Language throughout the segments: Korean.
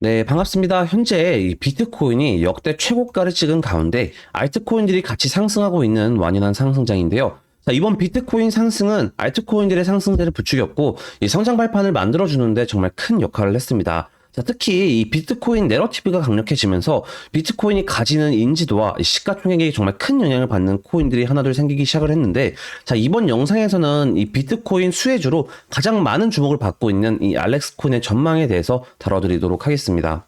네, 반갑습니다. 현재 이 비트코인이 역대 최고가를 찍은 가운데 알트코인들이 같이 상승하고 있는 완연한 상승장인데요. 자, 이번 비트코인 상승은 알트코인들의 상승세를 부추겼고 이 성장 발판을 만들어주는데 정말 큰 역할을 했습니다. 자, 특히 이 비트코인 내러티브가 강력해지면서 비트코인이 가지는 인지도와 이 시가총액이 정말 큰 영향을 받는 코인들이 하나둘 생기기 시작을 했는데 자, 이번 영상에서는 이 비트코인 수혜주로 가장 많은 주목을 받고 있는 이 알렉스 코인의 전망에 대해서 다뤄드리도록 하겠습니다.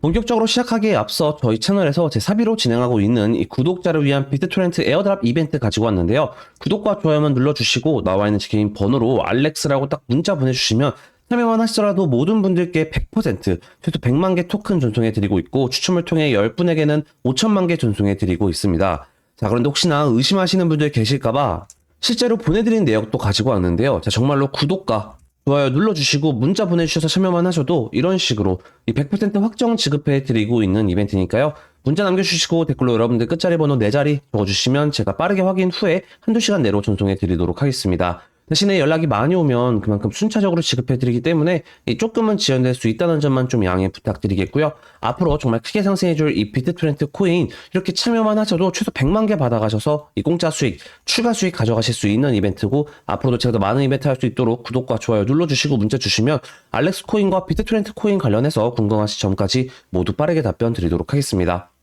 본격적으로 시작하기에 앞서 저희 채널에서 제 사비로 진행하고 있는 이 구독자를 위한 비트토렌트 에어드랍 이벤트 가지고 왔는데요. 구독과 좋아요만 눌러주시고 나와 있는 제 개인 번호로 알렉스라고 딱 문자 보내주시면 참여만 하시더라도 모든 분들께 100% 최소 100만 개 토큰 전송해 드리고 있고 추첨을 통해 10분에게는 5천만 개 전송해 드리고 있습니다. 자, 그런데 혹시나 의심하시는 분들 계실까봐 실제로 보내드린 내역도 가지고 왔는데요. 자, 정말로 구독과 좋아요 눌러주시고 문자 보내주셔서 참여만 하셔도 이런 식으로 이 100% 확정 지급해 드리고 있는 이벤트니까요. 문자 남겨주시고 댓글로 여러분들 끝자리 번호 4자리 적어주시면 제가 빠르게 확인 후에 한두 시간 내로 전송해 드리도록 하겠습니다. 대신에 연락이 많이 오면 그만큼 순차적으로 지급해 드리기 때문에 이 조금은 지연될 수 있다는 점만 좀 양해 부탁드리겠고요. 앞으로 정말 크게 상승해줄 이 비트트렌트 코인 이렇게 참여만 하셔도 최소 100만 개 받아가셔서 이 공짜 수익, 추가 수익 가져가실 수 있는 이벤트고 앞으로도 제가 더 많은 이벤트 할 수 있도록 구독과 좋아요 눌러주시고 문자 주시면 알렉스 코인과 비트트렌트 코인 관련해서 궁금하신 점까지 모두 빠르게 답변 드리도록 하겠습니다.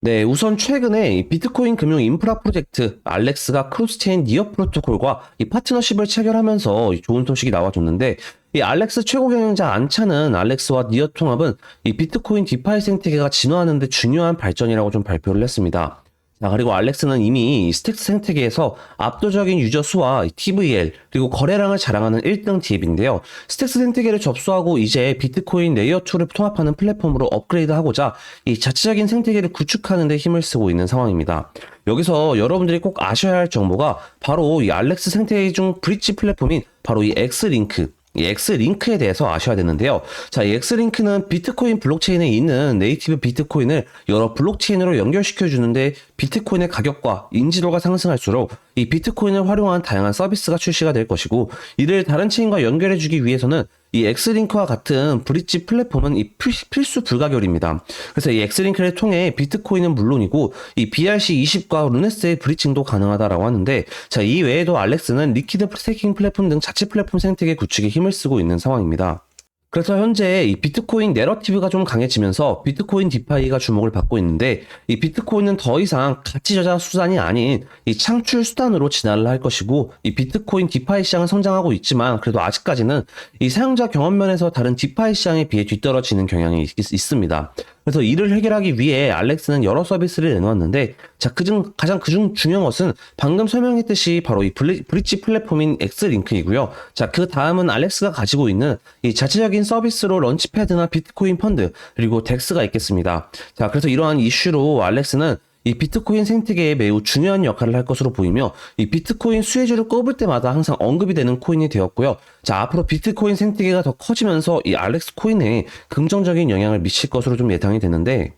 네, 우선 최근에 이 비트코인 금융 인프라 프로젝트 알렉스가 크로스체인 니어 프로토콜과 이 파트너십을 체결하면서 이 좋은 소식이 나와줬는데 이 알렉스 최고 경영자 안차는 알렉스와 니어 통합은 이 비트코인 디파이 생태계가 진화하는 데 중요한 발전이라고 좀 발표를 했습니다. 자, 그리고 알렉스는 이미 이 스택스 생태계에서 압도적인 유저 수와 이 TVL 그리고 거래량을 자랑하는 1등 팁인데요. 스택스 생태계를 접수하고 이제 비트코인 레이어 2를 통합하는 플랫폼으로 업그레이드하고자 이 자체적인 생태계를 구축하는 데 힘을 쓰고 있는 상황입니다. 여기서 여러분들이 꼭 아셔야 할 정보가 바로 이 알렉스 생태계 중 브릿지 플랫폼인 바로 이 엑스링크 이 엑스링크에 대해서 아셔야 되는데요. 자, 이 엑스링크는 비트코인 블록체인에 있는 네이티브 비트코인을 여러 블록체인으로 연결시켜 주는데 비트코인의 가격과 인지도가 상승할수록 이 비트코인을 활용한 다양한 서비스가 출시가 될 것이고 이를 다른 체인과 연결해 주기 위해서는 이 엑스링크와 같은 브릿지 플랫폼은 이 필, 수 불가결입니다. 그래서 이 엑스링크를 통해 비트코인은 물론이고 이 BRC20과 루네스의 브리칭도 가능하다라고 하는데 자, 이 외에도 알렉스는 리퀴드 스테이킹 플랫폼 등 자체 플랫폼 생태계 구축에 힘을 쓰고 있는 상황입니다. 그래서 현재 이 비트코인 내러티브가 좀 강해지면서 비트코인 디파이가 주목을 받고 있는데 이 비트코인은 더 이상 가치 저자 수단이 아닌 이 창출 수단으로 진화를 할 것이고 이 비트코인 디파이 시장은 성장하고 있지만 그래도 아직까지는 이 사용자 경험 면에서 다른 디파이 시장에 비해 뒤떨어지는 경향이 있, 있습니다. 그래서 이를 해결하기 위해 알렉스는 여러 서비스를 내놓았는데 자 그중 가장 그중 중요한 것은 방금 설명했듯이 바로 이 블리, 브릿지 플랫폼인 엑스링크이고요. 자 그 다음은 알렉스가 가지고 있는 이 자체적인 서비스로 런치패드나 비트코인 펀드 그리고 덱스가 있겠습니다. 자 그래서 이러한 이슈로 알렉스는 이 비트코인 생태계에 매우 중요한 역할을 할 것으로 보이며 이 비트코인 수혜주를 꼽을 때마다 항상 언급이 되는 코인이 되었고요. 자, 앞으로 비트코인 생태계가 더 커지면서 이 알렉스 코인에 긍정적인 영향을 미칠 것으로 좀 예상이 되는데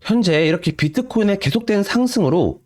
현재 이렇게 비트코인의 계속된 상승으로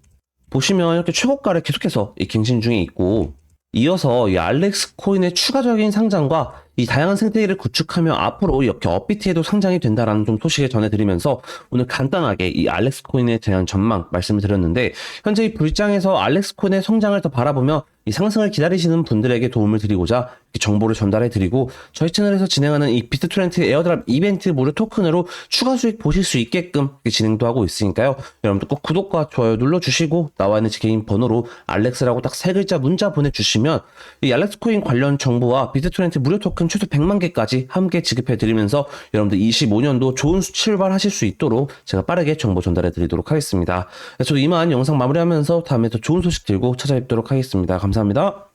보시면 이렇게 최고가를 계속해서 이 갱신 중에 있고 이어서 이 알렉스 코인의 추가적인 상장과 이 다양한 생태계를 구축하며 앞으로 이렇게 업비트에도 상장이 된다라는 좀 소식을 전해드리면서 오늘 간단하게 이 알렉스 코인에 대한 전망 말씀을 드렸는데 현재 이 불장에서 알렉스 코인의 성장을 더 바라보며 이 상승을 기다리시는 분들에게 도움을 드리고자 정보를 전달해 드리고 저희 채널에서 진행하는 이 비트 트렌트 에어드랍 이벤트 무료 토큰으로 추가 수익 보실 수 있게끔 진행도 하고 있으니까요. 여러분들 꼭 구독과 좋아요 눌러 주시고 나와 있는 제 개인 번호로 알렉스라고 딱 세 글자 문자 보내 주시면 이 알렉스 코인 관련 정보와 비트 트렌트 무료 토큰 최소 100만 개까지 함께 지급해 드리면서 여러분들 25년도 좋은 출발하실 수 있도록 제가 빠르게 정보 전달해 드리도록 하겠습니다. 저도 이만 영상 마무리하면서 다음에 더 좋은 소식 들고 찾아뵙도록 하겠습니다. 감사합니다.